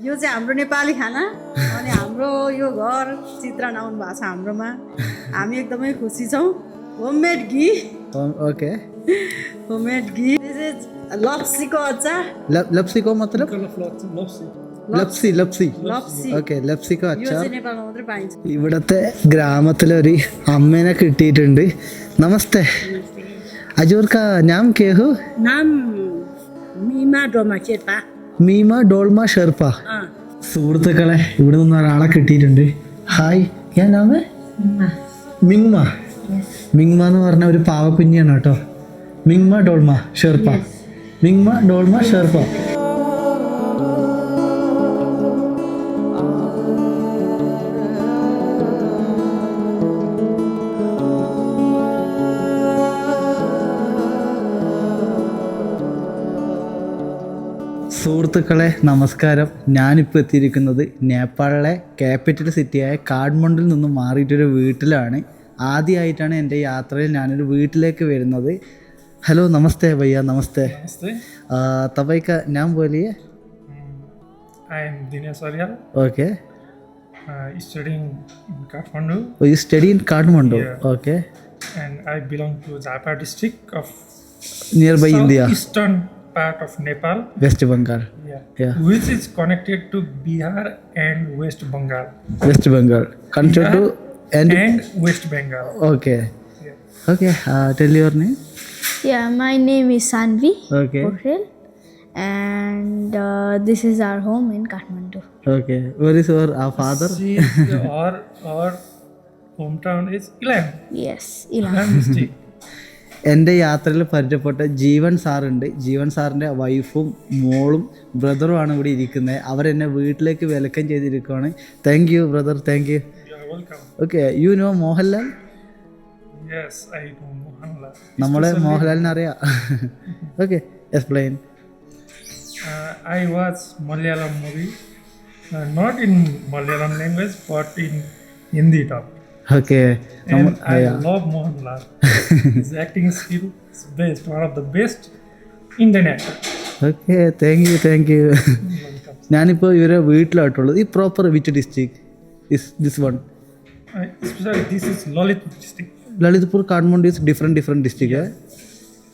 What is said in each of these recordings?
यो चाहिँ हाम्रो नेपाली खाना अनि हाम्रो यो घर चित्रण आउनु भएको छ हाम्रोमा हामी एकदमै खुसी छौँ homemade ghee okay homemade ghee लप्सीको अचार लप्सी को मतलब ലപ്സി ലപ്സി लप्सी ഓക്കെ ലപ്സിക്കോ यो അച്ചാർ चाहिँ नेपालमा मात्रै पाइन्छ ഇവിടത്തെ ഗ്രാമത്തിലൊരു അമ്മേനെ കിട്ടിയിട്ടുണ്ട് നമസ്തേ അജൂർക്ക ഞാൻ കേഹു नाम मिमा डोमा शेर्पा മീമ ഡോൾമ ഷെർപ്പ സുഹൃത്തുക്കളെ ഇവിടെ നിന്ന് ഒരാളെ കിട്ടിയിട്ടുണ്ട്. ഹായ് ഞാൻ നാമ? മിങ്മ. മിങ്മ. എന്ന് പറഞ്ഞ ഒരു പാവക്കുഞ്ഞിയാണ് കേട്ടോ. മിങ്മ ഡോൾമ ഷെർപ്പ മിങ്മ ഡോൾമ ഷെർപ്പ സുഹൃത്തുക്കളെ നമസ്കാരം. ഞാനിപ്പോൾ എത്തിയിരിക്കുന്നത് നേപ്പാളിലെ ക്യാപിറ്റൽ സിറ്റിയായ കാഠ്മണ്ഡിൽ നിന്നും മാറിയിട്ടൊരു വീട്ടിലാണ്. ആദ്യമായിട്ടാണ് എന്റെ യാത്രയിൽ ഞാനൊരു വീട്ടിലേക്ക് വരുന്നത്. ഹലോ നമസ്തേ ഭയ്യ നമസ്തേ. തബൈക്ക ഞാൻ പോലെ okay you study in Kathmandu okay near by India to part of Nepal. West Bengal. Yeah. yeah. Which is connected to Bihar and West Bengal. West Bengal. Connected to and, and West Bengal. Okay. Yeah. Okay. Uh, tell your name. Yeah, my name is Sanvi. Okay. And uh, this is our home in Kathmandu. Okay. Where is our uh, father? See, our our hometown is Ilam. Yes, Ilam. Ilam district. എന്റെ യാത്രയിൽ പരിചയപ്പെട്ട ജീവൻ സാറുണ്ട്. ജീവൻ സാറിന്റെ വൈഫും മോളും ബ്രദറുമാണ് ഇവിടെ ഇരിക്കുന്നത്. അവരെന്നെ വീട്ടിലേക്ക് വെൽക്കം ചെയ്തിരിക്കുകയാണ് thank you brother thank you okay you know Mohanlal. നമ്മളെ മോഹൻലാലിനെ അറിയാം. Okay explain I was Malayalam movie not in Malayalam language but in Hindi in Hindi dub. Okay And I love Mohanlal. His acting skill is best, one of the best Indian actor. Okay thank you thank you ഞാനിപ്പോൾ ഇവരെ വീട്ടിലായിട്ടുള്ളത് ഈ proper which district is this one Uh, especially this is Lalitpur district. Lalitpur Kathmandu is different different district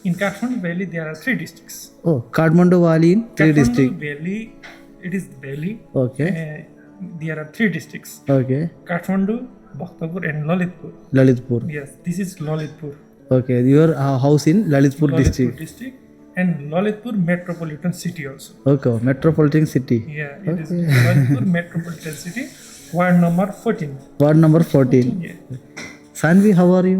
In Kathmandu Valley, there are three districts. Oh Kathmandu valley in three Kathmandu district Valley, it is Valley. Okay Uh, there are three districts: okay Kathmandu, Bhaktapur and Lalitpur. Lalitpur. Yes, this is Lalitpur. Okay, your uh, house in Lalitpur, Lalitpur district. district and Lalitpur metropolitan city also. Okay, metropolitan city. Yeah, it okay. is Lalitpur metropolitan city, ward number 14. Ward number 14. 14 yeah. Saanvi how are you.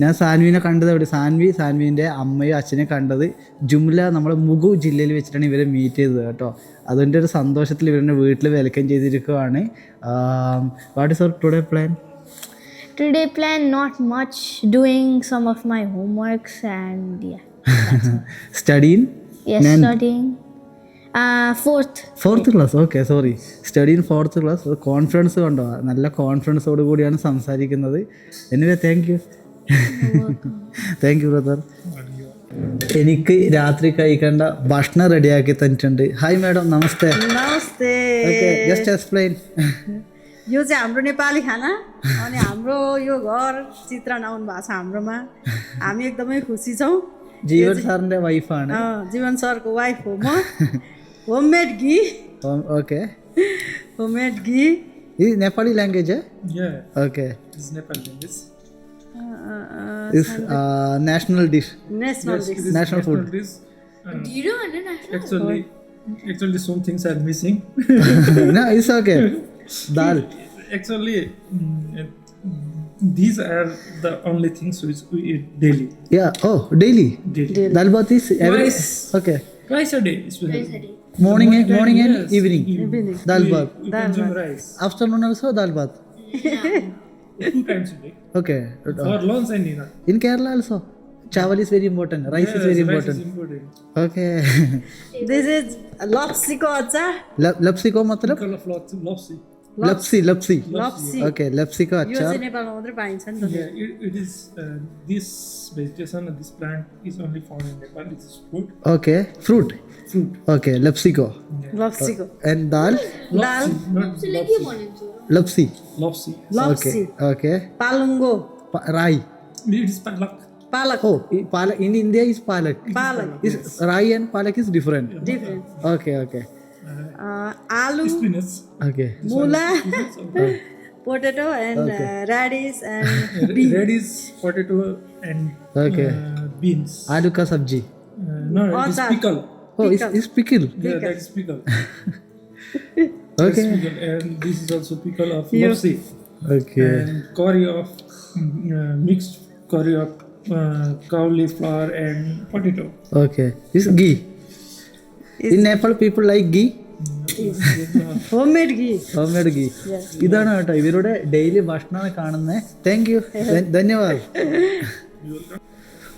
ഞാൻ സാൻവിനെ കണ്ടത് എവിടെ? സാൻവി സാൻവിന്റെ അമ്മയും അച്ഛനെ കണ്ടത് ജുംല നമ്മുടെ മുഗു ജില്ലയിൽ വെച്ചിട്ടാണ് ഇവരെ മീറ്റ് ചെയ്തത് കേട്ടോ. അതിന്റെ ഒരു സന്തോഷത്തിൽ ഇവരെ വീട്ടിൽ വെൽക്കം ചെയ്തിരിക്കുകയാണ് what is our today plan today plan not much doing some of my homeworks, and yeah, study fourth class okay sorry study in fourth class confidence കൊണ്ടോ നല്ല കോൺഫിഡൻസോട് കൂടിയാണ് സംസാരിക്കുന്നത് anyway thank you thank you brother എനിക്ക് രാത്രി കഴിക്കേണ്ട ഭക്ഷണം റെഡിയാക്കി തന്നിട്ടുണ്ട് ഹായ് മാഡം നമസ്തേ नमस्ते ഓക്കെ ജസ്റ്റ് എക്സ്പ്ലെയിൻ यो चाहिँ हाम्रो नेपाली खाना अनि हाम्रो यो घर चित्रण आउनु भएको छ हाम्रोमा हामी एकदमै खुसी छौँ ജീവൻ സാറിൻ്റെ വൈഫാണ് अँ, जीवन सरको वाइफ हो म homemade ghee. Okay. homemade ghee. Is Nepali language? Eh? Yeah. Okay. This is Nepali language. Uh, it's a national dish. National dish. National, food. Dish. Uh, Do you know international actually. Actually, some things are missing. no, it's okay. Dal. Actually, mm, eh, these are the only things which we eat daily. Yeah. Oh, daily? Daily. daily. Dal bhat is every... Rice. Okay. Rice a day. It will Morning, and, morning and evening. Evening. Dal bath. bhat. Rice. Afternoon also dal bhat. Two times a day. Okay. For lunch and dinner. In Kerala also, chawal is very important. Rice is very rice important. is important. Okay. this is लप्सीको अचार लप्सीको मतलब Color of lopsi. lopsi. Lapsi lapsi lapsi okay lapsi का अच्छा यो नेपालमा मात्र पाइन्छ नि त it is this vegetation this plant is only found in Nepal it is fruit okay fruit fruit okay lapsi को लप्सी को एन्ड दाल दाल लप्सीले के भनिन्छ लप्सी लप्सी लप्सी ओके पालुङ्गो राई इट इज़ पालक पालक oh पालक इन india is पालक पालक is rai and palak is different different okay okay aloo okay mula potato and uh, radish and beans. radish, potato and okay. Uh, beans. Aloo ka sabji. Uh, no, it's pickle. Oh, it's, pickle. Yeah, that's pickle. okay. Pickle. And this is also pickle of yep. Okay. And curry of mm, mixed curry of uh, flour and potato. Okay. It's ghee. In Nepal people like ghee ഇതാണ് കേട്ടോ ഇവരുടെ daily ഭക്ഷണമാണ് കാണുന്നത്. Thank you ധന്യവാദം.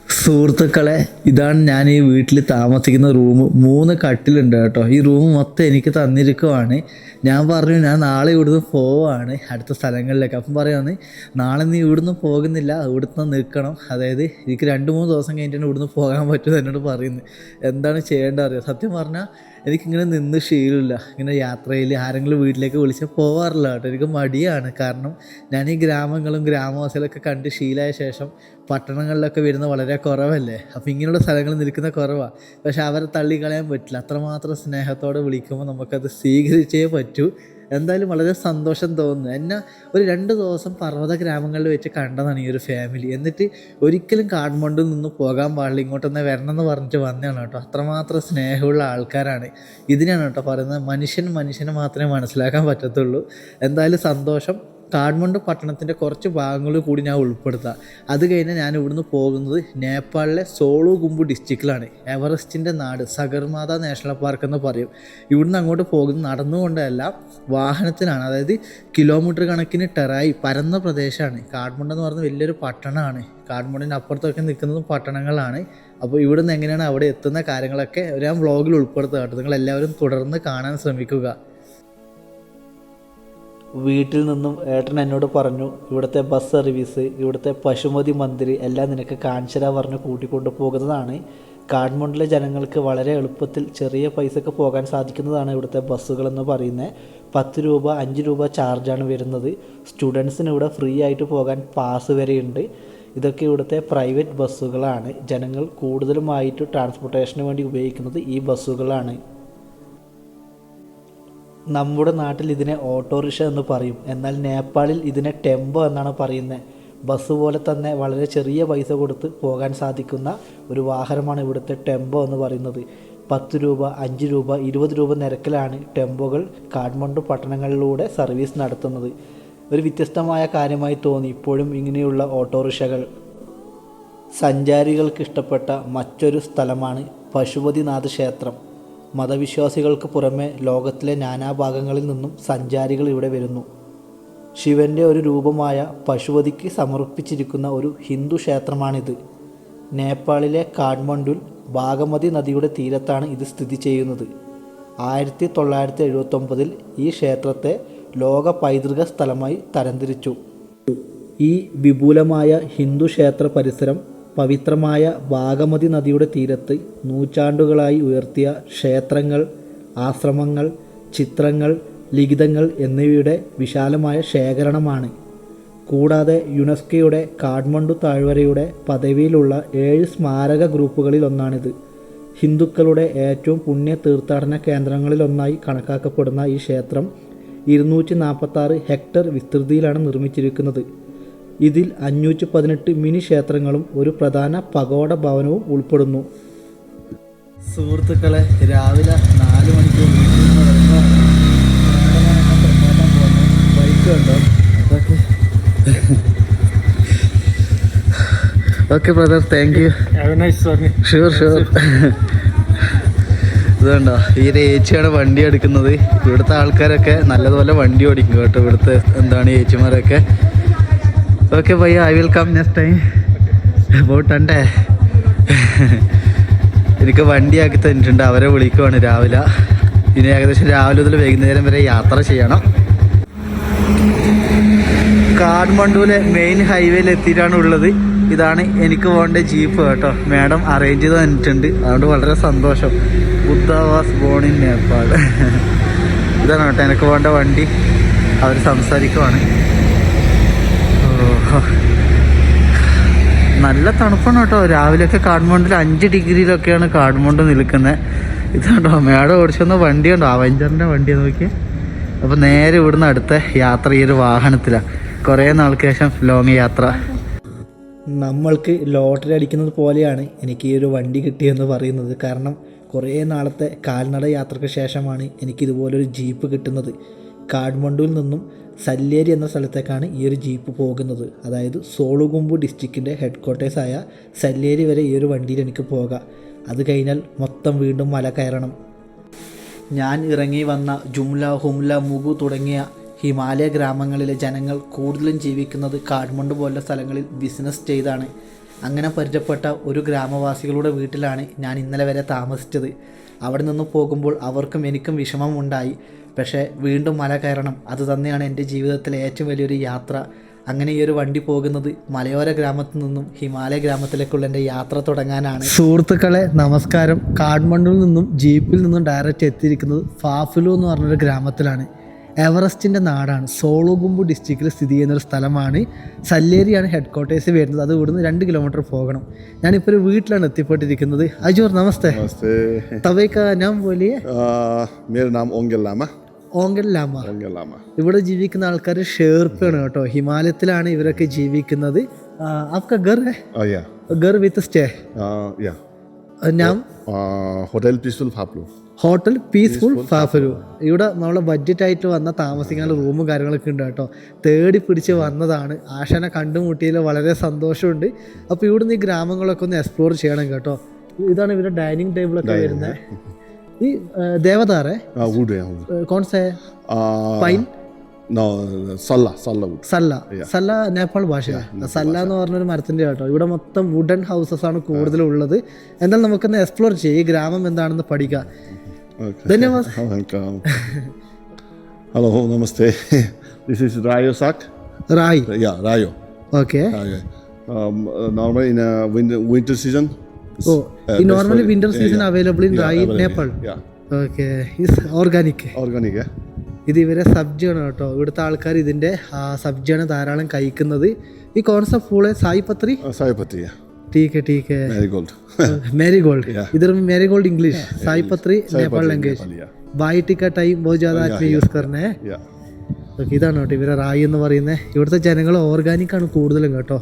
സുഹൃത്തുക്കളെ ഇതാണ് ഞാൻ ഈ വീട്ടിൽ താമസിക്കുന്ന റൂം. മൂന്ന് കട്ടിലുണ്ട് കേട്ടോ. ഈ റൂം മൊത്തം എനിക്ക് തന്നിരിക്കുവാണ്. ഞാൻ പറഞ്ഞു ഞാൻ നാളെ ഇവിടുന്ന് പോവാണ് അടുത്ത സ്ഥലങ്ങളിലേക്ക്. അപ്പം പറയുന്നത് നാളെ നീ ഇവിടുന്ന് പോകുന്നില്ല ഇവിടുന്ന് നിൽക്കണം. അതായത് എനിക്ക് രണ്ട് മൂന്ന് ദിവസം കഴിഞ്ഞിട്ടാണ് ഇവിടുന്ന് പോകാൻ പറ്റുമെന്ന് എന്നോട് പറയുന്നത് എന്താണ് ചെയ്യേണ്ടത് അറിയാം? സത്യം പറഞ്ഞാൽ എനിക്കിങ്ങനെ നിന്ന് ശീലമില്ല. ഇങ്ങനെ യാത്രയിൽ ആരെങ്കിലും വീട്ടിലേക്ക് വിളിച്ചാൽ പോവാറില്ല കേട്ടോ. എനിക്ക് മടിയാണ്. കാരണം ഞാൻ ഈ ഗ്രാമങ്ങളും ഗ്രാമവാസികളൊക്കെ കണ്ട് ശീലമായ ശേഷം പട്ടണങ്ങളിലൊക്കെ വരുന്ന വളരെ കുറവല്ലേ? അപ്പോൾ ഇങ്ങനെയുള്ള സ്ഥലങ്ങളിൽ നിൽക്കുന്ന കുറവാണ് പക്ഷെ അവരെ തള്ളിക്കളയാൻ പറ്റില്ല. അത്രമാത്രം സ്നേഹത്തോടെ വിളിക്കുമ്പോൾ നമുക്കത് സ്വീകരിച്ചേ പറ്റൂ. എന്തായാലും വളരെ സന്തോഷം തോന്നുന്നു. എന്നെ ഒരു രണ്ട് ദിവസം പർവത ഗ്രാമങ്ങളിൽ വെച്ച് കണ്ടതാണ് ഈ ഒരു ഫാമിലി എന്നിട്ട് ഒരിക്കലും കാഠ്മണ്ഡിൽ നിന്ന് പോകാൻ പാടില്ല ഇങ്ങോട്ടൊന്ന് വരണം എന്ന് പറഞ്ഞിട്ട് വന്നതാണ് കേട്ടോ. അത്രമാത്രം സ്നേഹമുള്ള ആൾക്കാരാണ്. ഇതിനാണ് കേട്ടോ പറയുന്നത് മനുഷ്യൻ മനുഷ്യനെ മാത്രമേ മനസ്സിലാക്കാൻ പറ്റത്തുള്ളൂ. എന്തായാലും സന്തോഷം. കാഠ്മണ്ഡു പട്ടണത്തിന്റെ കുറച്ച് ഭാഗങ്ങൾ കൂടി ഞാൻ ഉൾപ്പെടുത്താം. അത് കഴിഞ്ഞാൽ ഞാൻ ഇവിടുന്ന് പോകുന്നത് നേപ്പാളിലെ സോളു കുമ്പു ഡിസ്ട്രിക്റ്റിലാണ്. എവറസ്റ്റിന്റെ നാട് സഗർമാത നാഷണൽ പാർക്ക് എന്ന് പറയും. ഇവിടുന്ന് അങ്ങോട്ട് പോകുന്നത് നടന്നുകൊണ്ടല്ല വാഹനത്തിനാണ്. അതായത് കിലോമീറ്റർ കണക്കിന് ടെറായി പരന്ന പ്രദേശമാണ്. കാഠ്മണ്ഡു എന്ന് പറയുന്നത് വലിയൊരു പട്ടണമാണ്. കാഠ്മണ്ഡിന്റെ അപ്പുറത്തൊക്കെ നിൽക്കുന്നത് പട്ടണങ്ങളാണ്. അപ്പോൾ ഇവിടുന്ന് എങ്ങനെയാണ് അവിടെ എത്തുന്ന കാര്യങ്ങളൊക്കെ ഞാൻ വ്ളോഗിൽ ഉൾപ്പെടുത്തുക കേട്ടോ. നിങ്ങൾ എല്ലാവരും തുടർന്ന് കാണാൻ ശ്രമിക്കുക. വീട്ടിൽ നിന്നും ഏട്ടൻ എന്നോട് പറഞ്ഞു ഇവിടുത്തെ ബസ് സർവീസ് ഇവിടുത്തെ പശുമതി മന്ദിർ എല്ലാം നിനക്ക് കാണിച്ചരാ പറഞ്ഞ് കൂട്ടിക്കൊണ്ടു പോകുന്നതാണ്. കാഠ്മണ്ഡിലെ ജനങ്ങൾക്ക് വളരെ എളുപ്പത്തിൽ ചെറിയ പൈസക്ക് പോകാൻ സാധിക്കുന്നതാണ് ഇവിടുത്തെ ബസ്സുകളെന്ന് പറയുന്നത് പത്ത് രൂപ അഞ്ച് രൂപ ചാർജാണ് വരുന്നത്. സ്റ്റുഡൻസിന് ഇവിടെ ഫ്രീ ആയിട്ട് പോകാൻ പാസ് വരെയുണ്ട്. ഇതൊക്കെ ഇവിടുത്തെ പ്രൈവറ്റ് ബസ്സുകളാണ് ജനങ്ങൾ കൂടുതലുമായിട്ട് ട്രാൻസ്പോർട്ടേഷന് വേണ്ടി ഉപയോഗിക്കുന്നത് ഈ ബസ്സുകളാണ് നമ്മുടെ നാട്ടിൽ ഇതിനെ ഓട്ടോറിക്ഷ എന്ന് പറയും. എന്നാൽ നേപ്പാളിൽ ഇതിനെ ടെമ്പോ എന്നാണ് പറയുന്നത് ബസ് പോലെ തന്നെ വളരെ ചെറിയ പൈസ കൊടുത്ത് പോകാൻ സാധിക്കുന്ന ഒരു വാഹനമാണ് ഇവിടുത്തെ ടെമ്പോ എന്ന് പറയുന്നത്. പത്ത് രൂപ അഞ്ച് രൂപ ഇരുപത് രൂപ നിരക്കിലാണ് ടെമ്പോകൾ കാഠ്മണ്ഡു പട്ടണങ്ങളിലൂടെ സർവീസ് നടത്തുന്നത്. ഒരു വ്യത്യസ്തമായ കാര്യമായി തോന്നി ഇപ്പോഴും ഇങ്ങനെയുള്ള ഓട്ടോറിക്ഷകൾ. സഞ്ചാരികൾക്ക് ഇഷ്ടപ്പെട്ട മറ്റൊരു സ്ഥലമാണ് പശുപതിനാഥ് ക്ഷേത്രം. മതവിശ്വാസികൾക്ക് പുറമെ ലോകത്തിലെ നാനാഭാഗങ്ങളിൽ നിന്നും സഞ്ചാരികൾ ഇവിടെ വരുന്നു. ശിവന്റെ ഒരു രൂപമായ പശുപതിക്ക് സമർപ്പിച്ചിരിക്കുന്ന ഒരു ഹിന്ദു ക്ഷേത്രമാണിത്. നേപ്പാളിലെ കാഠ്മണ്ഡുൽ ബാഗമതി നദിയുടെ തീരത്താണ് ഇത് സ്ഥിതി ചെയ്യുന്നത്. ആയിരത്തി തൊള്ളായിരത്തി എഴുപത്തൊമ്പതിൽ ഈ ക്ഷേത്രത്തെ ലോക പൈതൃക സ്ഥലമായി തരംതിരിച്ചു. ഈ വിപുലമായ ഹിന്ദു ക്ഷേത്ര പരിസരം പവിത്രമായ ബാഗമതി നദിയുടെ തീരത്ത് നൂറ്റാണ്ടുകളായി ഉയർത്തിയ ക്ഷേത്രങ്ങൾ ആശ്രമങ്ങൾ ചിത്രങ്ങൾ ലിഖിതങ്ങൾ എന്നിവയുടെ വിശാലമായ ശേഖരണമാണ്. കൂടാതെ യുനെസ്കോയുടെ കാഠ്മണ്ഡു താഴ്വരയുടെ പദവിയിലുള്ള ഏഴ് സ്മാരക ഗ്രൂപ്പുകളിൽ ഒന്നാണിത് ഹിന്ദുക്കളുടെ ഏറ്റവും പുണ്യ തീർത്ഥാടന കേന്ദ്രങ്ങളിലൊന്നായി കണക്കാക്കപ്പെടുന്ന ഈ ക്ഷേത്രം ഇരുന്നൂറ്റി നാൽപ്പത്തി ഹെക്ടർ വിസ്തൃതിയിലാണ് നിർമ്മിച്ചിരിക്കുന്നത്. ഇതിൽ അഞ്ഞൂറ്റി പതിനെട്ട് മിനി ക്ഷേത്രങ്ങളും ഒരു പ്രധാന പകോട ഭവനവും ഉൾപ്പെടുന്നു. സുഹൃത്തുക്കളെ രാവിലെ നാല് മണിക്ക് വീട്ടിൽ നിന്ന് ഇറങ്ങുവാണ്. ബൈക്ക് കണ്ടോ okay okay brother thank you Have a nice journey. Sure sure ഇതുണ്ടോ? ഈ ഒരു ഏച്ചിയാണ് വണ്ടി എടുക്കുന്നത്. ഇവിടുത്തെ ആൾക്കാരൊക്കെ നല്ലതുപോലെ വണ്ടി ഓടിക്കും കേട്ടോ. ഇവിടുത്തെ എന്താണ് ഏച്ചിമാരൊക്കെ? Okay bye I will come next time പോട്ടണ്ടേ എനിക്ക് വണ്ടിയാക്കി തന്നിട്ടുണ്ട്. അവരെ വിളിക്കുവാണ് രാവിലെ. ഇനി ഏകദേശം രാവിലെ മുതൽ വൈകുന്നേരം വരെ യാത്ര ചെയ്യണം. കാഠ്മണ്ഡുവിലെ മെയിൻ ഹൈവേയിൽ എത്തിയിട്ടാണ് ഉള്ളത്. ഇതാണ് എനിക്ക് പോകേണ്ട ജീപ്പ് കേട്ടോ. മാഡം അറേഞ്ച് ചെയ്ത് തന്നിട്ടുണ്ട്. അതുകൊണ്ട് വളരെ സന്തോഷം. Buddha was born in Nepal ഇതാണ് കേട്ടോ. എനിക്ക് പോകേണ്ട വണ്ടി. അവർ സംസാരിക്കുവാണ്. നല്ല തണുപ്പാണ് കേട്ടോ. രാവിലെയൊക്കെ കാഠ്മണ്ഡിൽ അഞ്ച് ഡിഗ്രിയിലൊക്കെയാണ് കാഠ്മണ്ഡ് നിൽക്കുന്നത്. ഇതാണ്ടോ? മേഡം ഓടിച്ചൊന്ന് വണ്ടി ഉണ്ടോ അവഞ്ചറിന്റെ വണ്ടി നോക്കി അപ്പോൾ നേരെ ഇവിടുന്ന് അടുത്ത യാത്ര ഈ ഒരു വാഹനത്തിലാണ് കുറേ നാൾക്ക് ശേഷം ലോങ് യാത്ര. നമ്മൾക്ക് ലോട്ടറി അടിക്കുന്നത് പോലെയാണ് എനിക്ക് ഈ ഒരു വണ്ടി കിട്ടിയെന്ന് പറയുന്നത്. കാരണം കുറേ നാളത്തെ കാൽനട യാത്രയ്ക്ക് ശേഷമാണ് എനിക്ക് ഇതുപോലൊരു ജീപ്പ് കിട്ടുന്നത്. കാഠ്മണ്ഡുവിൽ നിന്നും സല്ലേരി എന്ന സ്ഥലത്തേക്കാണ് ഈ ഒരു ജീപ്പ് പോകുന്നത്. അതായത് സോളുകുമ്പു ഡിസ്ട്രിക്റ്റിന്റെ ഹെഡ് ക്വാർട്ടേഴ്സായ സല്ലേരി വരെ ഈ ഒരു വണ്ടിയിൽ എനിക്ക് പോകാം. അത് കഴിഞ്ഞാൽ മൊത്തം വീണ്ടും മല കയറണം. ഞാൻ ഇറങ്ങി വന്ന ജുംല ഹുംല മുഗു തുടങ്ങിയ ഹിമാലയ ഗ്രാമങ്ങളിലെ ജനങ്ങൾ കൂടുതലും ജീവിക്കുന്നത് കാഠ്മണ്ഡു പോലുള്ള സ്ഥലങ്ങളിൽ ബിസിനസ് ചെയ്താണ്. അങ്ങനെ പരിചയപ്പെട്ട ഒരു ഗ്രാമവാസികളുടെ വീട്ടിലാണ് ഞാൻ ഇന്നലെ വരെ താമസിച്ചത്. അവിടെ നിന്ന് പോകുമ്പോൾ അവർക്കും എനിക്കും വിഷമം ഉണ്ടായി പക്ഷേ വീണ്ടും മല കയറണം. അത് തന്നെയാണ് എന്റെ ജീവിതത്തിലെ ഏറ്റവും വലിയൊരു യാത്ര. അങ്ങനെ ഈ ഒരു വണ്ടി പോകുന്നത് മലയോര ഗ്രാമത്തിൽ നിന്നും ഹിമാലയ ഗ്രാമത്തിലേക്കുള്ള എന്റെ യാത്ര തുടങ്ങാനാണ്. സുഹൃത്തുക്കളെ നമസ്കാരം. കാഠ്മണ്ഡുവിൽ നിന്നും ജീപ്പിൽ നിന്നും ഡയറക്റ്റ് എത്തിയിരിക്കുന്നത് ഫാഫുലു എന്ന് പറഞ്ഞൊരു ഗ്രാമത്തിലാണ്. എവറസ്റ്റിൻ്റെ നാടാണ് സോളുകുമ്പു ഡിസ്ട്രിക്റ്റിൽ സ്ഥിതി ചെയ്യുന്ന ഒരു സ്ഥലമാണ് സല്ലേരിയാണ് ഹെഡ് ക്വാർട്ടേഴ്സ് വരുന്നത് അത് ഇവിടുന്ന് രണ്ട് കിലോമീറ്റർ പോകണം ഞാനിപ്പോൾ ഒരു വീട്ടിലാണ് എത്തിപ്പെട്ടിരിക്കുന്നത് അജൂർ നമസ്തേ नमस्ते തവൈക്ക ഞാൻ പോലിയെ आ, मेरा नाम ओंगल लामा ഓങ്കൽ ലാമ ओंगल लामा ഇവിടെ ജീവിക്കുന്ന ആൾക്കാർ ഷേർപ്പാണ് കേട്ടോ ഹിമാലയത്തിലാണ് ഇവരൊക്കെ ജീവിക്കുന്നത് ആ, आपका घर है आ, या घर विथ സ്റ്റേ आ, या നാം आ, होटल पीसफुल फापलो ഹോട്ടൽ പീസ്ഫുൾ ഫാഫലു. ഇവിടെ നമ്മൾ ബഡ്ജറ്റായിട്ട് വന്ന താമസിക്കാനുള്ള റൂമും കാര്യങ്ങളൊക്കെ ഉണ്ട് കേട്ടോ. തേടി പിടിച്ച് വന്നതാണ്. ആശാനെ കണ്ടുമുട്ടിയതിൽ വളരെ സന്തോഷമുണ്ട്. അപ്പോൾ ഇവിടുന്ന് ഈ ഗ്രാമങ്ങളൊക്കെ ഒന്ന് എക്സ്പ്ലോർ ചെയ്യണം കേട്ടോ. ഇതാണ് ഇവരുടെ ഡൈനിങ് ടേബിളൊക്കെ വരുന്നത്. ഈ ദേവതാറെ? പൈൻ സല്ല സല്ല സല്ല നേപ്പാൾ ഭാഷ. സല്ല എന്ന് പറഞ്ഞൊരു മരത്തിന്റെ കേട്ടോ. ഇവിടെ മൊത്തം വുഡൻ ഹൗസസ് ആണ് കൂടുതലുള്ളത്. എന്നാൽ നമുക്കൊന്ന് എക്സ്പ്ലോർ ചെയ്യാം. ഈ ഗ്രാമം എന്താണെന്ന് പഠിക്കാം. Okay. ധന്യവാദ് Welcome. Hello, namaste. this is Rayo Sak. Rai Yeah, Rayo. Okay Rayo. Um, uh, normally in uh, winter, winter season. it's, oh uh, ഈ for- winter season. Available in Rai Nepal. Okay is organic yeah. ഇത് ഇവരെ സബ്ജിയാണ് കേട്ടോ ഇവിടുത്തെ ആൾക്കാർ ഇതിന്റെ ആ, സബ്ജിയാണ് ധാരാളം കഴിക്കുന്നത് ഈ concept full Sai പത്രി Uh, Saipati, yeah. ടീക്ക് ടീക്ക് Marigold. Marigold Yeah. इधर marigold English sayapatri Sai Nepal Patri, language Nepal, yeah. Bhai Tika time बहुत ज़्यादा Yeah, आदमी yeah. യൂസ് करना है Yeah. ഓക്കെ ഇതാണ് കേട്ടോ ഇവരെ റായി എന്ന് പറയുന്നത് ഇവിടുത്തെ ജനങ്ങൾ ഓർഗാനിക് ആണ് കൂടുതലും കേട്ടോ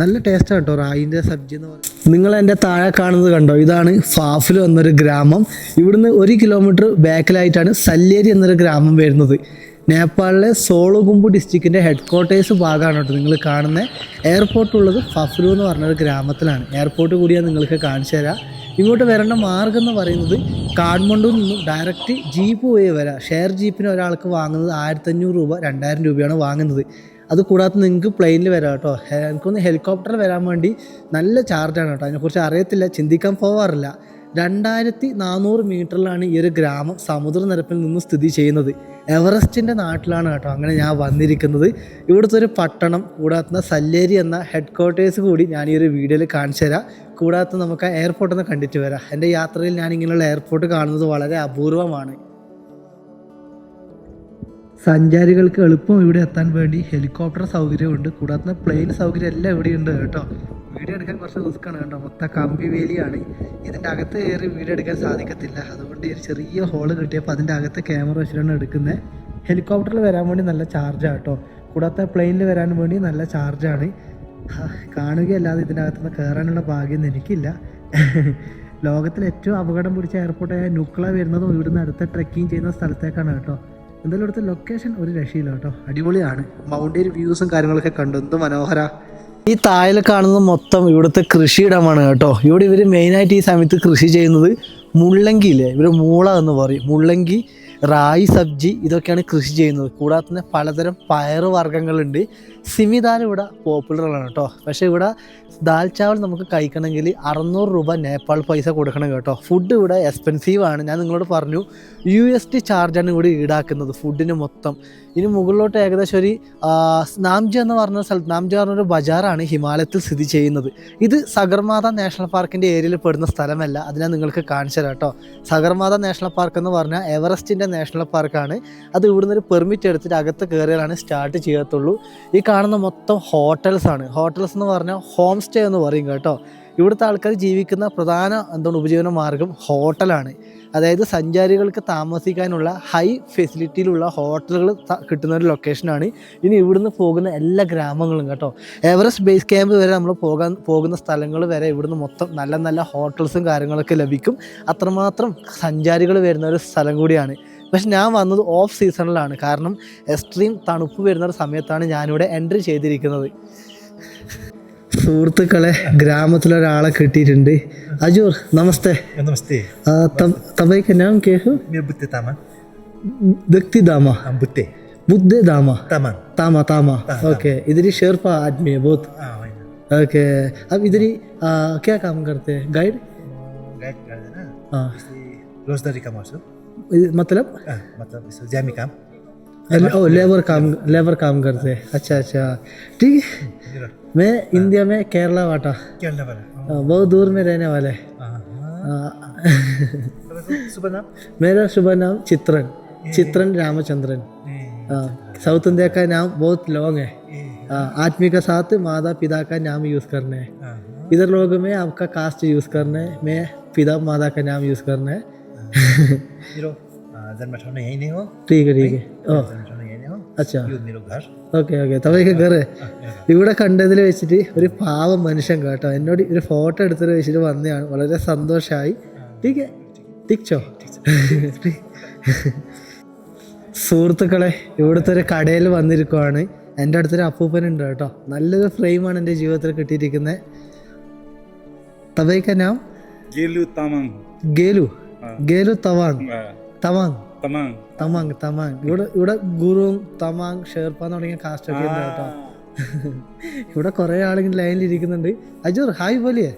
നല്ല ടേസ്റ്റാണ് കേട്ടോ റായിൻ്റെ സബ്ജി എന്ന് പറയുന്നത് നിങ്ങൾ എൻ്റെ താഴെ കാണുന്നത് കണ്ടോ ഇതാണ് ഫാഫിൽ എന്നൊരു ഗ്രാമം ഇവിടുന്ന് ഒരു കിലോമീറ്റർ ബാക്കിലായിട്ടാണ് സല്ലേരി എന്നൊരു ഗ്രാമം വരുന്നത് നേപ്പാളിലെ സോളുകുമ്പു ഡിസ്ട്രിക്റ്റിന്റെ ഹെഡ് ക്വാർട്ടേഴ്സ് ഭാഗമാണ് കേട്ടോ നിങ്ങൾ കാണുന്ന. എയർപോർട്ട് ഉള്ളത് ഫഫ്ലു എന്ന് പറഞ്ഞൊരു ഗ്രാമത്തിലാണ്. എയർപോർട്ട് കൂടി നിങ്ങൾക്ക് കാണിച്ചു തരാം. ഇങ്ങോട്ട് വരേണ്ട മാർഗം എന്ന് പറയുന്നത് കാഠ്മണ്ഡുവിൽ നിന്നും ഡയറക്റ്റ് ജീപ്പ് പോയി വരാം. ഷെയർ ജീപ്പിന് ഒരാൾക്ക് വാങ്ങുന്നത് ആയിരത്തഞ്ഞൂറ് രൂപ രണ്ടായിരം രൂപയാണ് വാങ്ങുന്നത്. അത് കൂടാതെ നിങ്ങൾക്ക് പ്ലെയിനിൽ വരാം കേട്ടോ. എനിക്കൊന്ന് ഹെലികോപ്റ്ററിൽ വരാൻ വേണ്ടി നല്ല ചാർജാണ് കേട്ടോ. അതിനെക്കുറിച്ച് അറിയത്തില്ല ചിന്തിക്കാൻ പോവാറില്ല. രണ്ടായിരത്തി നാനൂറ് മീറ്ററിലാണ് ഈ ഒരു ഗ്രാമം സമുദ്രനിരപ്പിൽ നിന്ന് സ്ഥിതി ചെയ്യുന്നത്. എവറസ്റ്റിന്റെ നാട്ടിലാണ് കേട്ടോ അങ്ങനെ ഞാൻ വന്നിരിക്കുന്നത്. ഇവിടുത്തെ ഒരു പട്ടണം കൂടാത്ത സല്ലേരി എന്ന ഹെഡ് ക്വാർട്ടേഴ്സ് കൂടി ഞാൻ ഈ ഒരു വീഡിയോയിൽ കാണിച്ചു തരാം. കൂടാത്ത നമുക്ക് ആ എയർപോർട്ടൊന്ന് കണ്ടിട്ട് വരാം. എന്റെ യാത്രയിൽ ഞാൻ ഇങ്ങനെയുള്ള എയർപോർട്ട് കാണുന്നത് വളരെ അപൂർവമാണ്. സഞ്ചാരികൾക്ക് എളുപ്പം ഇവിടെ എത്താൻ വേണ്ടി ഹെലികോപ്റ്റർ സൗകര്യമുണ്ട്. കൂടാതെ പ്ലെയിൻ സൗകര്യം എല്ലാം ഇവിടെ ഉണ്ട് കേട്ടോ. വീഡിയോ എടുക്കാൻ കുറച്ച് റിസ്ക്കാണ് കേട്ടോ. മൊത്തം കമ്പി വേലിയാണ്. ഇതിന്റെ അകത്ത് കയറി വീഡിയോ എടുക്കാൻ സാധിക്കത്തില്ല. അതുകൊണ്ട് ഒരു ചെറിയ ഹോൾ കിട്ടിയപ്പോൾ അതിന്റെ അകത്ത് ക്യാമറ വെച്ചിട്ടാണ് എടുക്കുന്നത്. ഹെലികോപ്റ്ററിൽ വരാൻ വേണ്ടി നല്ല ചാർജാണ് കേട്ടോ. കൂടാതെ പ്ലെയിനിൽ വരാൻ വേണ്ടി നല്ല ചാർജാണ് കാണുകയല്ലാതെ ഇതിന്റെ അകത്തുനിന്ന് കയറാനുള്ള ഭാഗ്യം എനിക്കില്ല. ലോകത്തിലെ ഏറ്റവും അപകടം പിടിച്ച എയർപോർട്ടായ നുക്ല വരുന്നതും ഇവിടുന്ന് അടുത്ത ട്രെക്കിംഗ് ചെയ്യുന്ന സ്ഥലത്തേക്കാണ് കേട്ടോ. എന്തായാലും ഇവിടുത്തെ ലൊക്കേഷൻ ഒരു രക്ഷയില്ല കേട്ടോ. അടിപൊളിയാണ്. മൗണ്ടൈൻ വ്യൂസും കാര്യങ്ങളൊക്കെ കണ്ടു. എന്ത് മനോഹര. ഈ താഴെ കാണുന്നത് മൊത്തം ഇവിടുത്തെ കൃഷിയിടമാണ് കേട്ടോ. ഇവിടെ ഇവർ മെയിനായിട്ട് ഈ സമയത്ത് കൃഷി ചെയ്യുന്നത് മുള്ളങ്കി ഇല്ലേ? ഇവർ മൂള എന്ന് പറയും. മുള്ളങ്കി റായി സബ്ജി ഇതൊക്കെയാണ് കൃഷി ചെയ്യുന്നത്. കൂടാതെ തന്നെ പലതരം പയറ് വർഗങ്ങളുണ്ട് സിമിദാൽ ഇവിടെ പോപ്പുലറാണ് കേട്ടോ. പക്ഷേ ഇവിടെ ദാൽ ചാവൽ നമുക്ക് കഴിക്കണമെങ്കിൽ അറുന്നൂറ് രൂപ നേപ്പാൾ പൈസ കൊടുക്കണം കേട്ടോ. ഫുഡ് ഇവിടെ എക്സ്പെൻസീവ് ആണ്. ഞാൻ നിങ്ങളോട് പറഞ്ഞു യു എസ് ടി ചാർജാണ് ഇവിടെ ഈടാക്കുന്നത് ഫുഡിന് മൊത്തം. ഇനി മുകളിലോട്ട് ഏകദേശം ഒരു നാംജ എന്ന് പറഞ്ഞ സ്ഥലത്ത് നാംജ പറഞ്ഞൊരു ബജാറാണ് ഹിമാലയത്തിൽ സ്ഥിതി ചെയ്യുന്നത്. ഇത് സഗർമാത നാഷണൽ പാർക്കിന്റെ ഏരിയയിൽ പെടുന്ന സ്ഥലമല്ല. അതിനെ നിങ്ങൾക്ക് കാണിച്ചു തരാം കേട്ടോ. സഗർമാത നാഷണൽ പാർക്ക് എന്ന് പറഞ്ഞാൽ എവറസ്റ്റിന്റെ നാഷണൽ പാർക്കാണ്. അത് ഇവിടുന്ന് ഒരു പെർമിറ്റ് എടുത്തിട്ട് അകത്ത് കയറിയാലാണ് സ്റ്റാർട്ട് ചെയ്യത്തുള്ളൂ. ഈ കാണുന്ന മൊത്തം ഹോട്ടൽസ് ആണ്. ഹോട്ടൽസ് എന്ന് പറഞ്ഞാൽ ഹോം സ്റ്റേ എന്ന് പറയും കേട്ടോ. ഇവിടുത്തെ ആൾക്കാർ ജീവിക്കുന്ന പ്രധാന എന്താണ് ഉപജീവന മാർഗം ഹോട്ടലാണ്. അതായത് സഞ്ചാരികൾക്ക് താമസിക്കാനുള്ള ഹൈ ഫെസിലിറ്റിയിലുള്ള ഹോട്ടലുകൾ കിട്ടുന്ന ഒരു ലൊക്കേഷനാണ് ഇനി ഇവിടുന്ന് പോകുന്ന എല്ലാ ഗ്രാമങ്ങളും കേട്ടോ. എവറസ്റ്റ് ബേസ് ക്യാമ്പ് വരെ നമ്മൾ പോകാൻ പോകുന്ന സ്ഥലങ്ങൾ വരെ ഇവിടുന്ന് മൊത്തം നല്ല നല്ല ഹോട്ടൽസും കാര്യങ്ങളൊക്കെ ലഭിക്കും. അത്രമാത്രം സഞ്ചാരികൾ വരുന്ന ഒരു സ്ഥലം കൂടിയാണ്. പക്ഷെ ഞാൻ വന്നത് ഓഫ് സീസണിലാണ് കാരണം എക്സ്ട്രീം തണുപ്പ് വരുന്ന ഒരു സമയത്താണ് ഞാനിവിടെ എൻട്രി ചെയ്തിരിക്കുന്നത്. സുഹൃത്തുക്കളെ ഗ്രാമത്തിലൊരാളെ കിട്ടിയിട്ടുണ്ട് അജൂർ നമസ്തേ नमस्ते आ, तब तबैका नाम के हो मैं बुद्धे तामाङ व्यक्ति दामा हम बुद्धे बुद्धे दामा तामाङ तामा तामा ओके इधर ही शेरपा आदमी है बहुत अँ, होइन ओके अब इधर ही आ, क्या काम करते हैं गाइड म गाइड गर्दैन हाँ यस्तै रोजदारी कमाउँछु इ- मतलब अँ, मतलब यसो ज्यामी काम ओ लेबर काम लेबर काम करते हैं अच्छा अच्छा ठीक है मेरो मैं इंडिया में केरला वाटा। केरलाबाट अँ, आ, बहुत दूर में रहने वाले तपाईँको शुभ नाम? मेरा शुभ नाम चित्रन चित्रन रामचंद्रन। हाँ, साउथ इंडिया का नाम बहुत लॉन्ग है। हाँ, आदमी का साथ माता पिता का नाम यूज़ करना है। इधर लोगों में आपका कास्ट यूज़ करना है मैं पिता माता का नाम यूज़ करना है। नै यहीँ नै हो। ठीक है ठीक है। ओ। Okay okay. തവയ്ക്ക് കയറ് ഇവിടെ കണ്ടതിൽ വെച്ചിട്ട് ഒരു പാവം മനുഷ്യൻ കേട്ടോ. എന്നോട് ഒരു ഫോട്ടോ എടുത്തത് വെച്ചിട്ട് വന്നതാണ്. വളരെ സന്തോഷമായി ടീക്കേ. സുഹൃത്തുക്കളെ ഇവിടുത്തെ ഒരു കടയിൽ വന്നിരിക്കുവാണ്. എന്റെ അടുത്തൊരു അപ്പൂപ്പനുണ്ട് കേട്ടോ. നല്ലൊരു ഫ്രെയിമാണ് എന്റെ ജീവിതത്തിൽ കിട്ടിയിരിക്കുന്നത്. തവയ്ക്ക നാം ഗേലു തവാങ്. ഗേലു. ഗേലു തവാങ്. തവാങ്. तामाङ തമാങ് തമാങ് ഇവിടെ ഇവിടെ ഗുറുവും തമാങ് ഷേർപ്പ തുടങ്ങിയ കാസ്റ്റ് ഒക്കെ ഉണ്ട് കേട്ടോ ഇവിടെ കുറെ ആളുകൾ ലൈനിൽ ഇരിക്കുന്നുണ്ട് അജൂർ ഹായ് പോലിയേ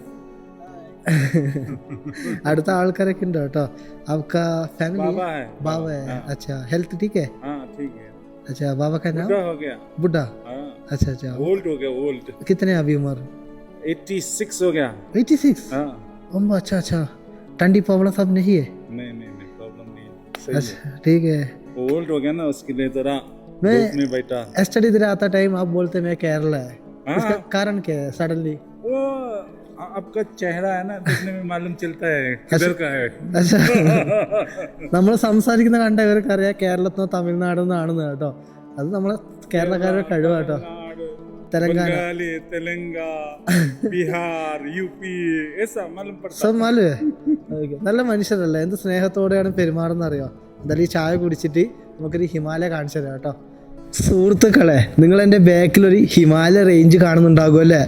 അടുത്ത ആൾക്കാരൊക്കെ ഉണ്ട് കേട്ടോ അവക്ക ഫാമിലി बाबा है बाबा है अच्छा हेल्थ ठीक है हाँ ठीक है अच्छा बाबा का नाम बुढ़ा हो गया बुढ़ा हाँ अच्छा अच्छा ओल्ड हो गया ओल्ड कितने अभी उम्र 86 हो गया 86 हाँ ओम अच्छा अच्छा ठंडी प्रॉब्लम सब नहीं है नहीं नहीं अच्छा ठीक है ओल्ड हो गया ना उसके लिए थोड़ा मैं धूप में बैठा स्टडी इधर आता टाइम आप बोलते मैं केरला है हाँ इसका कारण क्या है सडनली वो आ- आपका चेहरा है ना देखने में मालूम चलता है किधर का है अच्छा നമ്മൾ സംസാരിക്കുന്ന കണ്ട ഇവർക്ക് അറിയാം കേരളത്തിൽ നിന്ന് തമിഴ്നാട് നിന്നാണെന്ന് കേട്ടോ അത് നമ്മളെ കേരളക്കാരുടെ കഴിവ് കേട്ടോ तमिलनाडु, തെലങ്കാന बंगाली तेलंगाना बिहार यूपी ऐसा मालूम पड़ता സോ മാലു നല്ല മനുഷ്യരല്ലേ എന്ത് സ്നേഹത്തോടെയാണ് പെരുമാറുന്ന അറിയോ എന്തായാലും ഈ ചായ കുടിച്ചിട്ട് നമുക്കൊരു ഹിമാലയ കാണിച്ചു തരാം കേട്ടോ സുഹൃത്തുക്കളെ നിങ്ങൾ എൻ്റെ ബാക്കിലൊരു ഹിമാലയ റേഞ്ച് കാണുന്നുണ്ടാകും അല്ലേ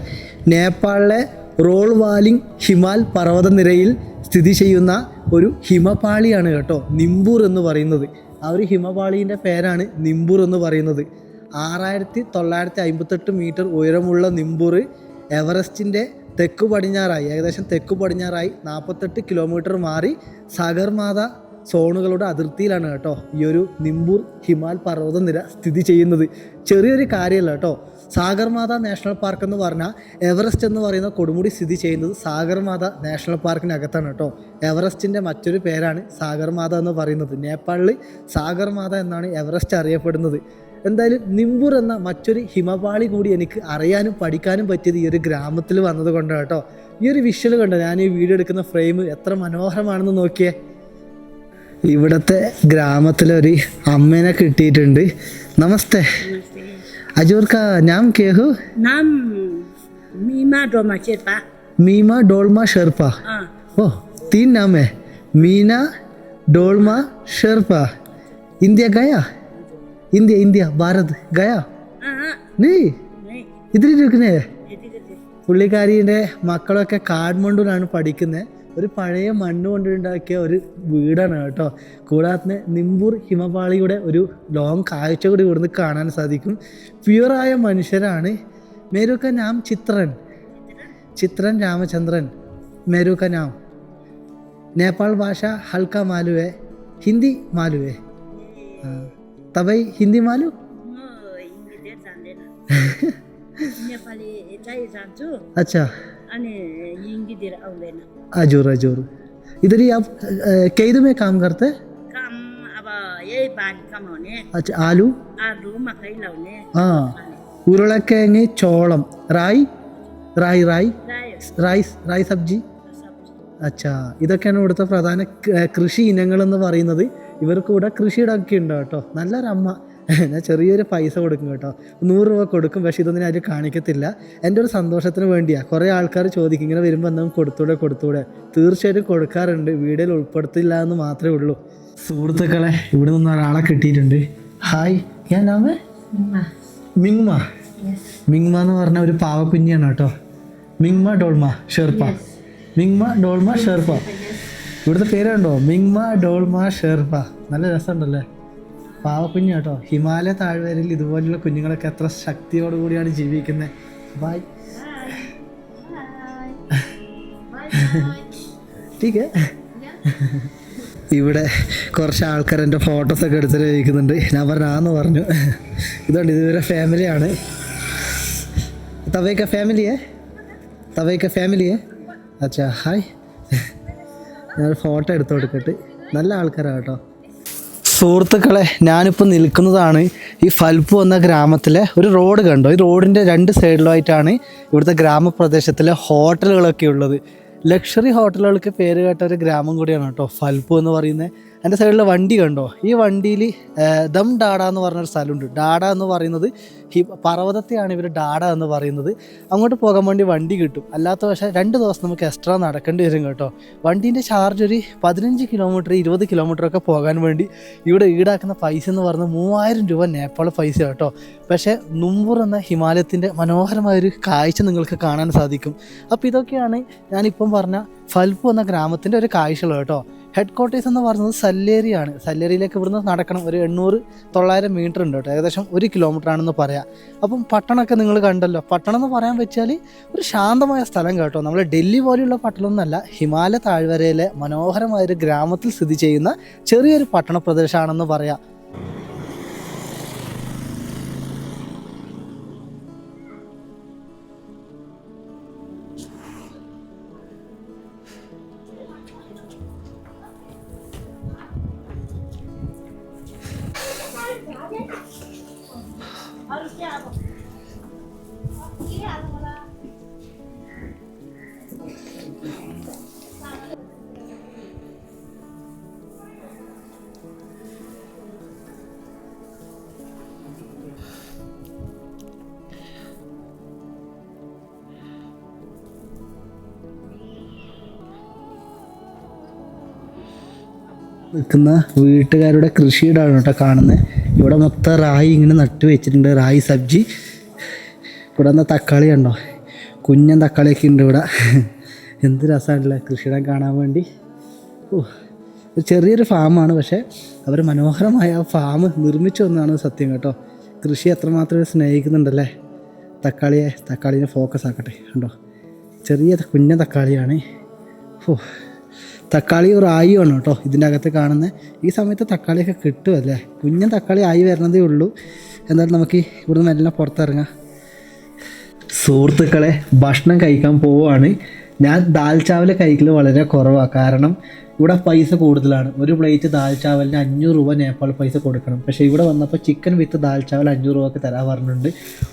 നേപ്പാളിലെ റോൾ വാലിംഗ് ഹിമാൽ പർവ്വതനിരയിൽ സ്ഥിതി ചെയ്യുന്ന ഒരു ഹിമപാളിയാണ് കേട്ടോ നിംബൂർ എന്ന് പറയുന്നത് ആ ഒരു ഹിമപാളീൻ്റെ പേരാണ് നിംബൂർ എന്ന് പറയുന്നത് ആറായിരത്തി തൊള്ളായിരത്തി അമ്പത്തെട്ട് മീറ്റർ ഉയരമുള്ള നിമ്പൂർ എവറസ്റ്റിന്റെ തെക്കു പടിഞ്ഞാറായി ഏകദേശം തെക്കു പടിഞ്ഞാറായി നാൽപ്പത്തെട്ട് കിലോമീറ്റർ മാറി സാഗർമാത സോണുകളുടെ അതിർത്തിയിലാണ് കേട്ടോ ഈ ഒരു നിംബൂർ ഹിമാൽ പർവത നിര സ്ഥിതി ചെയ്യുന്നത്. ചെറിയൊരു കാര്യമല്ല കേട്ടോ സാഗർമാത നാഷണൽ പാർക്ക് എന്ന് പറഞ്ഞാൽ എവറസ്റ്റ് എന്ന് പറയുന്ന കൊടുമുടി സ്ഥിതി ചെയ്യുന്നത് സാഗർമാത നാഷണൽ പാർക്കിനകത്താണ് കേട്ടോ. എവറസ്റ്റിന്റെ മറ്റൊരു പേരാണ് സാഗർമാത എന്ന് പറയുന്നത്. നേപ്പാളിൽ സാഗർമാത എന്നാണ് എവറസ്റ്റ് അറിയപ്പെടുന്നത്. എന്തായാലും നിമ്പൂർ എന്ന മറ്റൊരു ഹിമപാളി കൂടി എനിക്ക് അറിയാനും പഠിക്കാനും പറ്റിയത് ഈ ഒരു ഗ്രാമത്തിൽ വന്നത് കൊണ്ടാണ് കേട്ടോ. ഈ ഒരു വിഷ്വൽ കണ്ടോ? ഞാൻ ഈ വീഡിയോ എടുക്കുന്ന ഫ്രെയിം എത്ര മനോഹരമാണെന്ന് നോക്കിയേ. ഇവിടത്തെ ഗ്രാമത്തിലൊരു അമ്മേനെ കിട്ടിയിട്ടുണ്ട്. നമസ്തേ. അജൂർക്ക ഞാൻ കേഹു. മീമ ഡോൾമ ഷെർപ്പ. ഓ തീൻ നാമേ. മീന ഡോൾമ ഷെർപ്പ. ഇന്ത്യ ഗയ? ഇന്ത്യ ഇന്ത്യ ഭാരത് ഗയാ. നീ? ഇതിലിരിക്കുന്നേ പുള്ളിക്കാരിയുടെ മക്കളൊക്കെ കാഠ്മണ്ഡുവിലാണ് പഠിക്കുന്നത് ഒരു പഴയ മണ്ണ് കൊണ്ടുണ്ടാക്കിയ ഒരു വീടാണ് കേട്ടോ. കൂടാതെ നിമ്പൂർ ഹിമപാളിയുടെ ഒരു ലോങ് കാഴ്ച കൂടി ഇവിടുന്ന് കാണാൻ സാധിക്കും. പ്യുവറായ മനുഷ്യരാണ് മേരുക്ക നാം ചിത്രൻ. ചിത്രൻ രാമചന്ദ്രൻ മേരുക്ക നാം. നേപ്പാൾ ഭാഷ ഹൽക്ക മാലുവേ ഹിന്ദി മാലുവേ. ആ. तपाईँ हिन्दी मालु म हिन्दी धेरै जान्दैन नेपाली चाहिँ जान्छु अच्छा अनि हिन्दी धेरै आउँदैन हजुर हजुर इधर ही आप अ, कैद में काम करते काम अब यही बारी कमाउने अच्छा आलू आलु मकै लाउने ആ ഉരുളക്കിഴങ്ങ് ചോളം റായി റായി റായി प्रायः റായി റായി സബ്ജി सब्जी അച്ഛാ ഇതൊക്കെയാണ് ഇവിടുത്തെ പ്രധാന ക- കൃഷി ഇനങ്ങൾ എന്ന് പറയുന്നത് ഇവർക്ക് ഇവിടെ കൃഷിയിടമൊക്കെ ഉണ്ട് കേട്ടോ. നല്ലൊരമ്മ. ഞാൻ ചെറിയൊരു പൈസ കൊടുക്കും കേട്ടോ. നൂറ് രൂപ കൊടുക്കും പക്ഷേ ഇതൊന്നും ഞാൻ കാണിക്കത്തില്ല. എന്റെ ഒരു സന്തോഷത്തിന് വേണ്ടിയാണ് കുറേ ആൾക്കാർ ചോദിക്കും ഇങ്ങനെ വരുമ്പോൾ എന്തെങ്കിലും കൊടുത്തൂടെ കൊടുത്തൂടെ? തീർച്ചയായിട്ടും കൊടുക്കാറുണ്ട്. വീടിൽ ഉൾപ്പെടുത്തില്ല എന്ന് മാത്രമേ ഉള്ളൂ. സുഹൃത്തുക്കളെ ഇവിടെ നിന്ന് ഒരാളെ കിട്ടിയിട്ടുണ്ട്. ഹായ് ഞാൻ നാമ മിങ്മ. മിങ്മ. എന്ന് പറഞ്ഞ ഒരു പാവക്കുഞ്ഞിയാണ് കേട്ടോ. മിങ്മ ഡോൾമ ഷെർപ്പ. മിങ്മ ഡോൾമ ഷെർപ്പ. ഇവിടുത്തെ പേരുണ്ടോ? മിങ്മ ഡോൾമ ഷെർപ്പ നല്ല രസമുണ്ടല്ലേ? പാവക്കുഞ്ഞ് കേട്ടോ ഹിമാലയ താഴ്വരയിൽ ഇതുപോലുള്ള കുഞ്ഞുങ്ങളൊക്കെ എത്ര ശക്തിയോടുകൂടിയാണ് ജീവിക്കുന്നത്. ബൈ ടീക്ക്. ഇവിടെ കുറച്ച് ആൾക്കാർ എന്റെ ഫോട്ടോസൊക്കെ എടുത്തിട്ട് ജീവിക്കുന്നുണ്ട് ഞാൻ പറഞ്ഞാന്ന് പറഞ്ഞു. ഇതുകൊണ്ട് ഇതുവരെ ഫാമിലിയാണ് തവയ്ക്ക ഫാമിലിയേ തവയ്ക്ക ഫാമിലിയേ അച്ഛാ ഹായ് ഞാൻ ഫോട്ടോ എടുത്തു കൊടുക്കട്ടെ നല്ല ആൾക്കാരാണ് കേട്ടോ. സുഹൃത്തുക്കളെ ഞാനിപ്പോൾ നിൽക്കുന്നതാണ് ഈ ഫൽപ്പു എന്ന ഗ്രാമത്തിലെ ഒരു റോഡ് കണ്ടോ? ഈ റോഡിന്റെ രണ്ട് സൈഡിലുമായിട്ടാണ് ഇവിടുത്തെ ഗ്രാമപ്രദേശത്തിലെ ഹോട്ടലുകളൊക്കെ ഉള്ളത്. ലക്ഷറി ഹോട്ടലുകൾക്ക് പേര് കേട്ട ഒരു ഗ്രാമം കൂടിയാണ് കേട്ടോ ഫൽപ്പു എന്ന് പറയുന്നത്. എന്റെ സൈഡിലെ വണ്ടി കണ്ടോ? ഈ വണ്ടിയിൽ ദം ഡാഡ എന്ന് പറഞ്ഞൊരു സ്ഥലമുണ്ട്. ഡാഡ എന്ന് പറയുന്നത് ഹി പർവതത്തെയാണ് ഇവർ ഡാഡ എന്ന് പറയുന്നത്. അങ്ങോട്ട് പോകാൻ വേണ്ടി വണ്ടി കിട്ടും. അല്ലാത്ത പക്ഷേ രണ്ട് ദിവസം നമുക്ക് എക്സ്ട്രാ നടക്കേണ്ടി വരും കേട്ടോ. വണ്ടീന്റെ ചാർജ് ഒരു പതിനഞ്ച് കിലോമീറ്റർ ഇരുപത് കിലോമീറ്റർ ഒക്കെ പോകാൻ വേണ്ടി ഇവിടെ ഈടാക്കുന്ന പൈസ എന്ന് പറയുന്നത് മൂവായിരം രൂപ നേപ്പാൾ പൈസ കേട്ടോ. പക്ഷേ നുമ്പൂർ എന്ന ഹിമാലയത്തിന്റെ മനോഹരമായൊരു കാഴ്ച നിങ്ങൾക്ക് കാണാൻ സാധിക്കും. അപ്പോൾ ഇതൊക്കെയാണ് ഞാനിപ്പം പറഞ്ഞ ഫൽപ്പു എന്ന ഗ്രാമത്തിന്റെ ഒരു കാഴ്ചകൾ കേട്ടോ. ഹെഡ് ക്വാർട്ടേഴ്സ് എന്ന് പറയുന്നത് സല്ലേരിയാണ് സല്ലേരിയിലേക്ക് ഇവിടുന്ന് നടക്കണം. ഒരു എണ്ണൂറ് തൊള്ളായിരം മീറ്റർ ഉണ്ട് കേട്ടോ. ഏകദേശം ഒരു കിലോമീറ്റർ ആണെന്ന് പറയാം. അപ്പം പട്ടണമൊക്കെ നിങ്ങൾ കണ്ടല്ലോ. പട്ടണം എന്ന് പറയാൻ വെച്ചാൽ ഒരു ശാന്തമായ സ്ഥലം കേട്ടോ. നമ്മൾ ഡൽഹി പോലെയുള്ള പട്ടണമൊന്നുമല്ല ഹിമാലയ താഴ്വരയിലെ മനോഹരമായ ഒരു ഗ്രാമത്തിൽ സ്ഥിതി ചെയ്യുന്ന ചെറിയൊരു പട്ടണ പ്രദേശമാണെന്ന് പറയാം. നിൽക്കുന്ന വീട്ടുകാരുടെ കൃഷിയിടാണ് കേട്ടോ കാണുന്നത്. ഇവിടെ മൊത്തം റായി ഇങ്ങനെ നട്ട് വെച്ചിട്ടുണ്ട്. റായി സബ്ജി. ഇവിടെ എന്താ തക്കാളി കണ്ടോ? കുഞ്ഞൻ തക്കാളിയൊക്കെ ഉണ്ട് ഇവിടെ. എന്ത് രസമാണല്ലേ കൃഷിയിടം കാണാൻ വേണ്ടി. ഓ ചെറിയൊരു ഫാമാണ് പക്ഷേ അവർ മനോഹരമായ ഫാം നിർമ്മിച്ചു എന്നാണ് സത്യം കേട്ടോ. കൃഷി എത്രമാത്രം സ്നേഹിക്കുന്നുണ്ടല്ലേ? തക്കാളിയെ തക്കാളിനെ ഫോക്കസ് ആക്കട്ടെ. കണ്ടോ? ചെറിയ കുഞ്ഞ തക്കാളിയാണ്. ഓ തക്കാളി റായിയാണ് കേട്ടോ ഇതിന്റെ അകത്ത് കാണുന്നത് ഈ സമയത്ത് തക്കാളിയൊക്കെ കിട്ടുമല്ലേ കുഞ്ഞൻ തക്കാളി ആയി വരുന്നതേ ഉള്ളൂ. എന്തായാലും നമുക്ക് ഇവിടുന്ന് എല്ലാം പുറത്തിറങ്ങാം. സുഹൃത്തുക്കളെ ഭക്ഷണം കഴിക്കാൻ പോവുകയാണ്. ഞാൻ ദാൽ ചാവൽ കഴിക്കൽ വളരെ കുറവാണ് കാരണം ഇവിടെ പൈസ കൂടുതലാണ്. ഒരു പ്ലേറ്റ് ദാൽ ചാവലിന് അഞ്ഞൂറ് രൂപ നേപ്പാൾ പൈസ കൊടുക്കണം. പക്ഷേ ഇവിടെ വന്നപ്പോൾ ചിക്കൻ വിത്ത് ദാൽ ചാവൽ അഞ്ഞൂറ് രൂപയ്ക്ക് തരാൻ പറഞ്ഞിട്ടുണ്ട്.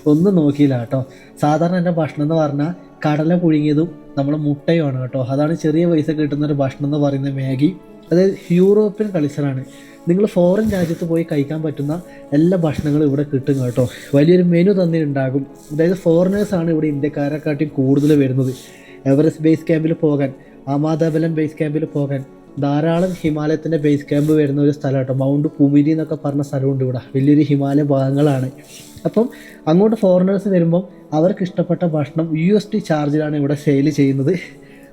ഒന്നും നോക്കിയില്ല കേട്ടോ. സാധാരണ എന്റെ ഭക്ഷണം എന്ന് പറഞ്ഞാൽ കടല പുഴുങ്ങിയതും നമ്മൾ മുട്ടയുമാണ് കേട്ടോ. അതാണ് ചെറിയ പൈസ കിട്ടുന്ന ഒരു ഭക്ഷണം എന്ന് പറയുന്നത് മാഗി. അതായത് യൂറോപ്യൻ കൾച്ചറാണ്. നിങ്ങൾ ഫോറിൻ രാജ്യത്ത് പോയി കഴിക്കാൻ പറ്റുന്ന എല്ലാ ഭക്ഷണങ്ങളും ഇവിടെ കിട്ടും കേട്ടോ. വലിയൊരു മെനു തന്നെ ഉണ്ടാകും അതായത് ഫോറിനേഴ്സാണ് ഇവിടെ ഇന്ത്യക്കാരെക്കാട്ടി കൂടുതൽ വരുന്നത്. എവറസ്റ്റ് ബേസ് ക്യാമ്പിൽ പോകാൻ അമാതാബലം ബേസ് ക്യാമ്പിൽ പോകാൻ ധാരാളം ഹിമാലയത്തിന്റെ ബേസ് ക്യാമ്പ് വരുന്ന ഒരു സ്ഥലം കേട്ടോ. മൗണ്ട് പുമിരി എന്നൊക്കെ പറഞ്ഞ സ്ഥലമുണ്ട് ഇവിടെ. വലിയൊരു ഹിമാലയ ഭാഗങ്ങളാണ്. അപ്പം അങ്ങോട്ട് ഫോറിനേഴ്സ് വരുമ്പം അവർക്ക് ഇഷ്ടപ്പെട്ട ഭക്ഷണം യു എസ് ടി ചാർജിലാണ് ഇവിടെ സെയിൽ ചെയ്യുന്നത്.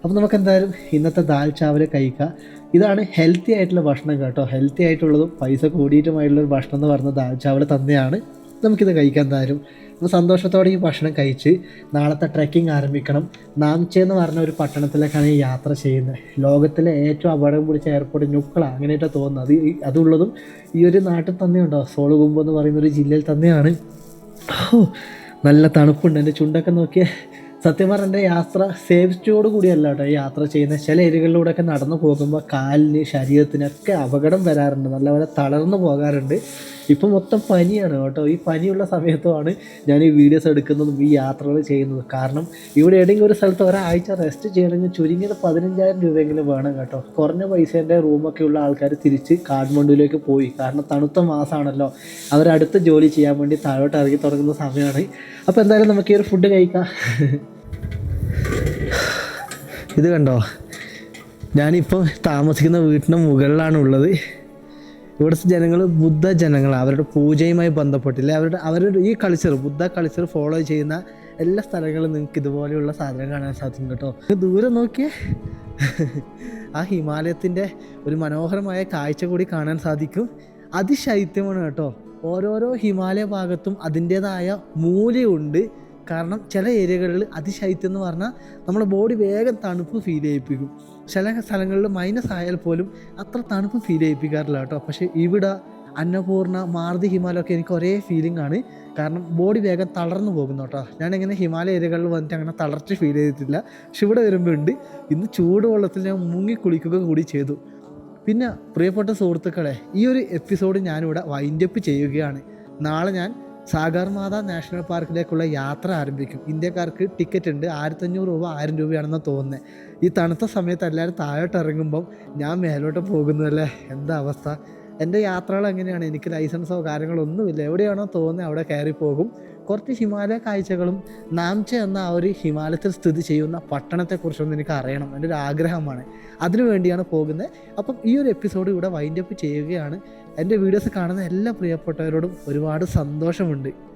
അപ്പോൾ നമുക്ക് എന്തായാലും ഇന്നത്തെ ദാൽ ചാവൽ കഴിക്കുക ഇതാണ് ഹെൽത്തി ആയിട്ടുള്ള ഭക്ഷണം കേട്ടോ. ഹെൽത്തി ആയിട്ടുള്ളതും പൈസ കൂടിയിട്ടുമായിട്ടുള്ള ഒരു ഭക്ഷണം എന്ന് പറയുന്നത് ദാൽ ചാവൽ തന്നെയാണ്. നമുക്കിത് കഴിക്കാൻ എന്തായാലും. സന്തോഷത്തോടെ ഈ ഭക്ഷണം കഴിച്ച് നാളത്തെ ട്രെക്കിംഗ് ആരംഭിക്കണം. നാംചെ എന്ന് പറഞ്ഞ ഒരു പട്ടണത്തിലേക്കാണ് ഈ യാത്ര ചെയ്യുന്നത്. ലോകത്തിലെ ഏറ്റവും അപകടം പിടിച്ച എയർപോർട്ട് നുക്കള അങ്ങനെയായിട്ട് തോന്നുന്നത്. അത് അതുള്ളതും ഈ ഒരു നാട്ടിൽ തന്നെയുണ്ടോ? സോളുകുമ്പ് എന്ന് പറയുന്ന ഒരു ജില്ലയിൽ തന്നെയാണ്. നല്ല തണുപ്പുണ്ട്. എന്റെ ചുണ്ടൊക്കെ നോക്കിയാൽ സത്യം പറഞ്ഞ യാത്ര സേഫ്റ്റിയോട് കൂടിയല്ല കേട്ടോ യാത്ര ചെയ്യുന്ന ചില ഏരിയകളിലൂടെയൊക്കെ നടന്നു പോകുമ്പോൾ കാലിന് ശരീരത്തിനൊക്കെ അപകടം വരാറുണ്ട്. നല്ലപോലെ തളർന്നു പോകാറുണ്ട്. ഇപ്പം മൊത്തം പനിയാണ് കേട്ടോ. ഈ പനിയുള്ള സമയത്തുമാണ് ഞാൻ ഈ വീഡിയോസ് എടുക്കുന്നതും ഈ യാത്രകൾ ചെയ്യുന്നതും. കാരണം ഇവിടെ ഏതെങ്കിലും ഒരു സ്ഥലത്ത് ഒരാഴ്ച റെസ്റ്റ് ചെയ്യണമെങ്കിൽ ചുരുങ്ങിയത് പതിനഞ്ചായിരം രൂപയെങ്കിലും വേണം കേട്ടോ. കുറഞ്ഞ പൈസേന്റെ റൂമൊക്കെ ഉള്ള ആൾക്കാർ തിരിച്ച് കാഠ്മണ്ഡുവിലേക്ക് പോയി. കാരണം തണുത്ത മാസമാണല്ലോ അവരടുത്ത ജോലി ചെയ്യാൻ വേണ്ടി താഴോട്ട് ഇറങ്ങി തുടങ്ങുന്ന സമയമാണ്. അപ്പോൾ എന്തായാലും നമുക്ക് ഈ ഒരു ഫുഡ് കഴിക്കാം. ഇത് കണ്ടോ? ഞാനിപ്പോൾ താമസിക്കുന്ന വീട്ടിന്റെ മുകളിലാണ് ഉള്ളത് ഇവിടുത്തെ ജനങ്ങൾ ബുദ്ധ ജനങ്ങൾ അവരുടെ പൂജയുമായി ബന്ധപ്പെട്ടില്ല. അവരുടെ അവരുടെ ഈ കൾച്ചർ ബുദ്ധ കൾച്ചർ ഫോളോ ചെയ്യുന്ന എല്ലാ സ്ഥലങ്ങളും നിങ്ങൾക്ക് ഇതുപോലെയുള്ള സാധനം കാണാൻ സാധിക്കും കേട്ടോ. ദൂരെ നോക്കിയേ. ആ ഹിമാലയത്തിന്റെ ഒരു മനോഹരമായ കാഴ്ച കൂടി കാണാൻ സാധിക്കും. അതിശൈത്യമാണ് കേട്ടോ. ഓരോരോ ഹിമാലയ ഭാഗത്തും അതിന്റേതായ മൂല്യമുണ്ട് കാരണം ചില ഏരിയകളിൽ അതിശൈത്യം എന്ന് പറഞ്ഞാൽ നമ്മുടെ ബോഡി വേഗം തണുപ്പ് ഫീൽ ചെയ്യിപ്പിക്കും. ചില സ്ഥലങ്ങളിൽ മൈനസ് ആയാൽ പോലും അത്ര തണുപ്പ് ഫീൽ ചെയ്യിപ്പിക്കാറില്ല കേട്ടോ. പക്ഷേ ഇവിടെ അന്നപൂർണ മാർദി ഹിമാലയൊക്കെ എനിക്ക് ഒരേ ഫീലിംഗ് ആണ്. കാരണം ബോഡി വേഗം തളർന്നു പോകുന്നു കേട്ടോ. ഞാനിങ്ങനെ ഹിമാലയ ഏരിയകളിൽ വന്നിട്ട് അങ്ങനെ തളർച്ച ഫീൽ ചെയ്തിട്ടില്ല. പക്ഷെ ഇവിടെ വരുമ്പോൾ ഉണ്ട് ഇന്ന് ചൂടുവെള്ളത്തിൽ ഞാൻ മുങ്ങി കുളിക്കുക കൂടി ചെയ്തു. പിന്നെ പ്രിയപ്പെട്ട സുഹൃത്തുക്കളെ ഈ ഒരു എപ്പിസോഡ് ഞാനിവിടെ വൈൻഡപ്പ് ചെയ്യുകയാണ്. നാളെ ഞാൻ സാഗർമാത നാഷണൽ പാർക്കിലേക്കുള്ള യാത്ര ആരംഭിക്കും. ഇന്ത്യക്കാർക്ക് ടിക്കറ്റ് ഉണ്ട് ആയിരത്തഞ്ഞൂറ് രൂപ ആയിരം രൂപയാണെന്ന് തോന്നുന്നത് ഈ തണുത്ത സമയത്ത് എല്ലാവരും താഴോട്ട് ഇറങ്ങുമ്പം ഞാൻ മേലോട്ട് പോകുന്നതല്ലേ എന്താ അവസ്ഥ? എന്റെ യാത്രകൾ എങ്ങനെയാണ്? എനിക്ക് ലൈസൻസോ കാര്യങ്ങളോ ഒന്നുമില്ല. എവിടെയാണോ തോന്നുന്നത് അവിടെ കയറി പോകും. കുറച്ച് ഹിമാലയ കാഴ്ചകളും നാംചെ എന്ന ആ ഒരു ഹിമാലയത്തിൽ സ്ഥിതി ചെയ്യുന്ന പട്ടണത്തെക്കുറിച്ചൊന്നും എനിക്ക് അറിയണം. എന്റെ ഒരു ആഗ്രഹമാണ്. അതിനു വേണ്ടിയാണ് പോകുന്നത്. അപ്പം ഈ ഒരു എപ്പിസോഡ് ഇവിടെ വൈൻഡപ്പ് ചെയ്യുകയാണ്. എന്റെ വീഡിയോസ് കാണുന്ന എല്ലാ പ്രിയപ്പെട്ടവരോടും ഒരുപാട് സന്തോഷമുണ്ട്.